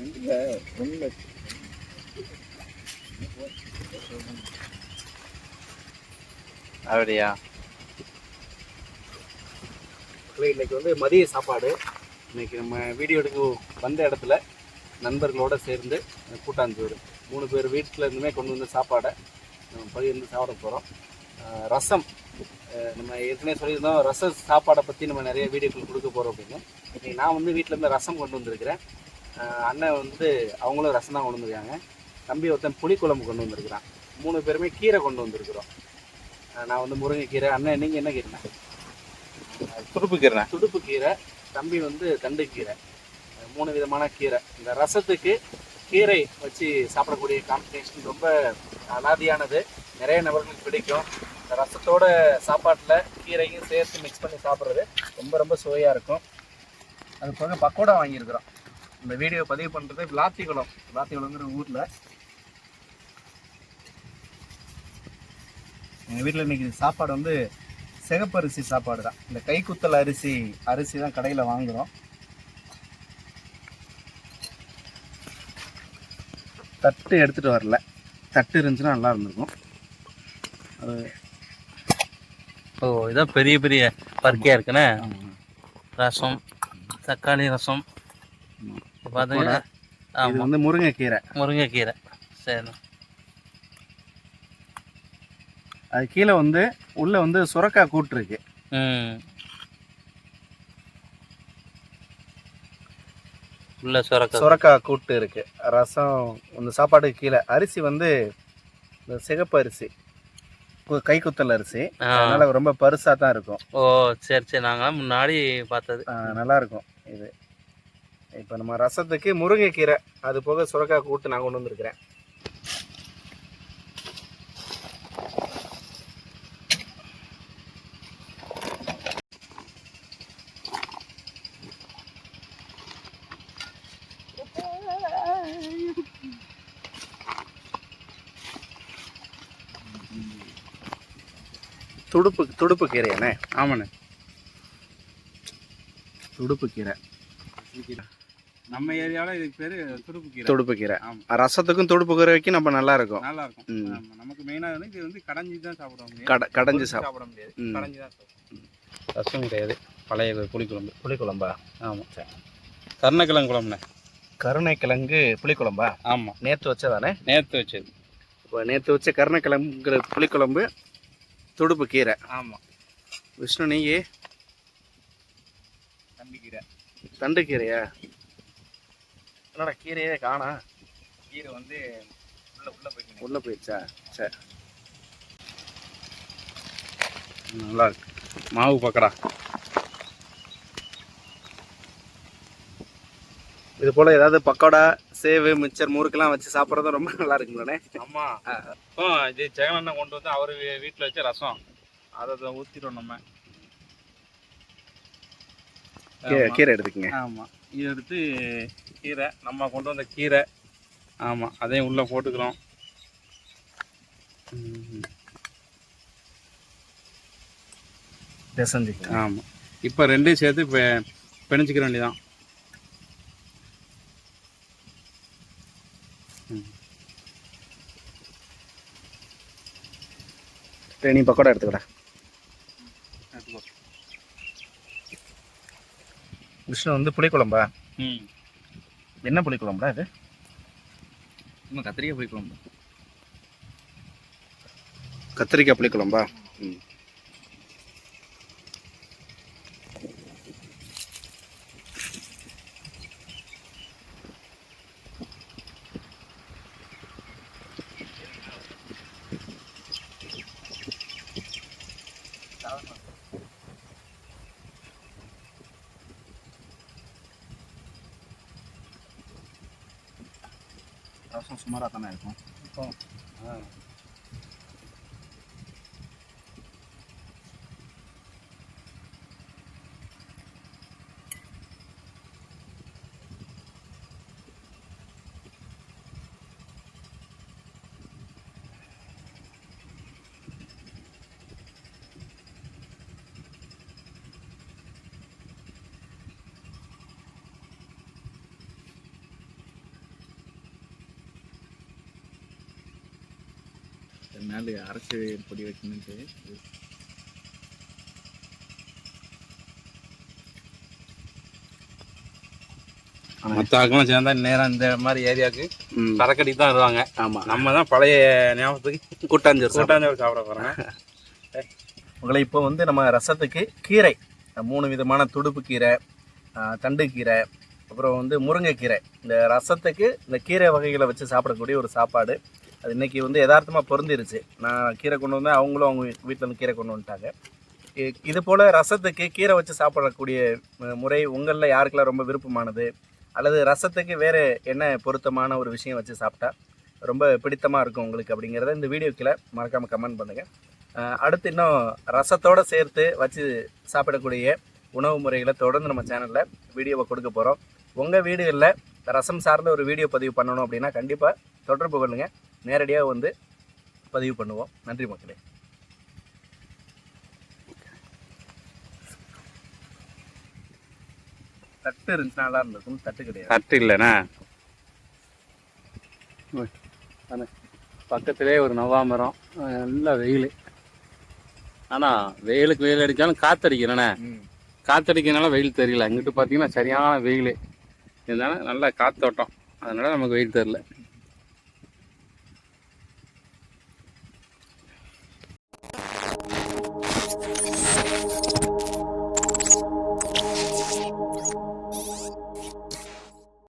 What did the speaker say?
இல்லை அப்படியா இன்னைக்கு வந்து மதிய சாப்பாடு. இன்னைக்கு நம்ம வீடியோ எடுக்க வந்த இடத்துல நண்பர்களோட சேர்ந்து கூட்டாஞ்சோறு. மூணு பேர் வீட்டில் இருந்துமே கொண்டு வந்த சாப்பாடை பகிர்ந்து சாப்பிட போகிறோம் ரசம் நம்ம ஏற்கனவே சொல்லியிருந்தோம் ரச சாப்பாடை பற்றி நம்ம நிறைய வீடியோக்கள் கொடுக்க போகிறோம் அப்படின்னு. இன்னைக்கு நான் வந்து வீட்டில் இருந்து ரசம் கொண்டு வந்திருக்கிறேன். அண்ணன் வந்து அவங்களும் ரசம் தான் கொண்டு வந்திருக்காங்க. தம்பி ஒருத்தன் புளிக்குழம்பு கொண்டு வந்திருக்கிறான். மூணு பேருமே கீரை கொண்டு வந்திருக்கிறோம். நான் வந்து முருங்கைக்கீரை. அண்ணன் நீங்கள் என்ன கீரை துடுப்புக்கிறேன் துடுப்பு கீரை. தம்பி வந்து தண்டுக்கீரை அஹ் மூணு விதமான கீரை. இந்த ரசத்துக்கு கீரை வச்சு சாப்பிடக்கூடிய காம்பினேஷன் ரொம்ப அலாதியானது நிறைய நபர்களுக்கு பிடிக்கும். இந்த ரசத்தோட சாப்பாட்டில் கீரையும் சேர்த்து மிக்ஸ் பண்ணி சாப்பிட்றது ரொம்ப ரொம்ப சுவையாக இருக்கும். அது போக பக்கோடா வாங்கியிருக்கிறோம். இந்த வீடியோ பதிவு பண்ணுறது விளாத்திக்குளம் விளாத்திக்குளங்கிற ஊரில். எங்கள் வீட்டில் இன்னைக்கு சாப்பாடு வந்து சிகப்பரிசி சாப்பாடு தான். இந்த கைக்குத்தல் அரிசி அரிசி தான் கடையில் வாங்குகிறோம் தட்டு எடுத்துகிட்டு வரல. தட்டு இருந்துச்சுன்னா நல்லா இருந்திருக்கும். அது ஓ இதான் பெரிய பெரிய பருக்கையாக இருக்குண்ணே? ரசம் தக்காளி ரசம். பார்த்தீங்கன்னா இது வந்து முருங்கைக்கீரை. முருங்கைக்கீரை. சரி. அது கீழே வந்து உள்ளே வந்து சுரக்காய் கூட்டு இருக்கு. உள்ள சுரக்க சுரக்காய் கூட்டு இருக்கு. ரசம் இந்த சாப்பாட்டுக்கு கீழே. அரிசி வந்து இந்த சிகப்பு அரிசி. கு- கைக்குத்தல் அரிசி. அதனால ரொம்ப பருசாக தான் இருக்கும். ஓ சரி சரி. நாங்களாம் முன்னாடி பார்த்தது. நல்லா இருக்கும் இது. இப்போ நம்ம ரசத்துக்கு முருங்கைக்கீரை அது போக சுரக்காய் கூட்டு நான் கொண்டு வந்திருக்கிறேன். துடுப்பு துடுப்பு கீரையாண்ணே? ஆமாண்ணே. துடுப்பு கீரை. நம்ம ஏரியாவில் இதுக்கு பேர் துடுப்பு கீரை. துடுப்பு கீரை. ஆமாம் ரசத்துக்கும் துடுப்பு கீரை வைக்கும் நம்ம நல்லா இருக்கும் நல்லா இருக்கும் நமக்கு மெயினாக வந்து இது வந்து கடைஞ்சி தான் சாப்பிட முடியும். கட கடைஞ்சி சாப்பிட முடியாது. கடைஞ்சி தான் சாப்பிடும் ரசம் கிடையாது. பழைய புளிக்குழம்பு. புளிக்குழம்பா? ஆமாம் கருணக்கிழங்கு குழம்புண்ணே கருணைக்கிழங்கு புளிக்குழம்பா? ஆமாம் நேற்று வச்சதானே? நேற்று வச்சது. இப்போ நேற்று வச்ச கருணைக்கிழங்குற புளிக்குழம்பு துடுப்பு கீரை. ஆமாம் விஷ்ணு நெய்? தண்டிக்கீரை தண்டு கீரையா? என்னடா கீரையே காணா? கீரை வந்து உள்ள உள்ள போய்க்கணும் உள்ளே போயிடுச்சா? சரி நல்லா இருக்கு. மாவு பக்கடா. இது போல் ஏதாவது பக்கோடா சேவு மிச்சர் முறுக்கெல்லாம் வச்சு சாப்பிட்றதும் ரொம்ப நல்லா இருக்குங்களே ஆமா. இப்போ இது ஜெகனண்ணன் கொண்டு வந்து அவர் வீட்டில் வச்ச ரசம். அதை ஊற்றிட்டோம் நம்ம. கீரை எடுத்துக்கங்க. ஆமாம் இது எடுத்து கீரை நம்ம கொண்டு வந்த கீரை. ஆமாம் அதையும் உள்ளே போட்டுக்கிறோம். பிசைஞ்சுக்கங்க ஆமாம் இப்போ ரெண்டையும் சேர்த்து இப்போ பிணைச்சிக்கிற வேண்டியதான் நீ பக்கோடா எடுத்துக்கடா. விஷ்ணு வந்து புளிக்குழம்பா? ம். என்ன புளிக்குழம்புடா இது? இன்னும் கத்திரிக்காய் போய் குழம்பு கத்திரிக்காய் புளிக்குழம்பா? ம். ரசம் சுமாராக தானே இருக்கும் இப்போ ஆ மேலே அரைச்சி பொடி வைக்கணுன்ட்டு மற்ற ஆக்கெல்லாம் சேர்ந்தா நேரம் இந்த மாதிரி ஏரியாவுக்கு ம். சரக்கடி தான் வருவாங்க. ஆமாம் நம்ம தான் பழைய ஞாபகத்துக்கு கூட்டாஞ்சோறு கூட்டாஞ்சோறு சாப்பிட போகிறோங்க உங்களை இப்போ வந்து நம்ம ரசத்துக்கு கீரை மூணு விதமான துடுப்பு கீரை தண்டு கீரை அப்புறம் வந்து முருங்கைக்கீரை இந்த ரசத்துக்கு இந்த கீரை வகைகளை வச்சு சாப்பிடக்கூடிய ஒரு சாப்பாடு. அது இன்னைக்கு வந்து யதார்த்தமாக பொருந்திருச்சு. நான் கீரை கொண்டு வந்தேன். அவங்களும் அவங்க வீட்டில் வந்து கீரை கொண்டு வந்துட்டாங்க. இ- இது போல் ரசத்துக்கு கீரை வச்சு சாப்பிடக்கூடிய முறை உங்களில் யாருக்கெல்லாம் ரொம்ப விருப்பமானது? அல்லது ரசத்துக்கு வேறு என்ன பொருத்தமான ஒரு விஷயம் வச்சு சாப்பிட்டா ரொம்ப பிடித்தமாக இருக்கும் உங்களுக்கு அப்படிங்கிறத இந்த வீடியோ கீழே மறக்காமல் கமெண்ட் பண்ணுங்கள் அடுத்து இன்னும் ரசத்தோடு சேர்த்து வச்சு சாப்பிடக்கூடிய உணவு முறைகளை தொடர்ந்து நம்ம சேனலில் வீடியோவை கொடுக்க போகிறோம் உங்கள் வீடுகளில் ரசம் சார்ந்த ஒரு வீடியோ பதிவு பண்ணணும் அப்படின்னா கண்டிப்பாக தொடர்பு கொள்ளுங்கள் நேரடியாக வந்து பதிவு பண்ணுவோம். நன்றி மக்களே. தட்டு இருந்துச்சுன்னா நல்லா இருந்திருக்கும் தட்டு கிடையாது. தட்டு இல்லைண்ணா. பக்கத்திலே ஒரு நவாமரம் நல்ல வெயில். ஆனால் வெயிலுக்கு வெயில் அடித்தாலும் காத்தடிக்கிறேண்ணே காத்தடிக்கிறனால வெயில் தெரியல. இங்கிட்டு பார்த்தீங்கன்னா சரியான வெயில். இதனால நல்ல காத்தோட்டம். அதனால நமக்கு வெயில் தெரியல.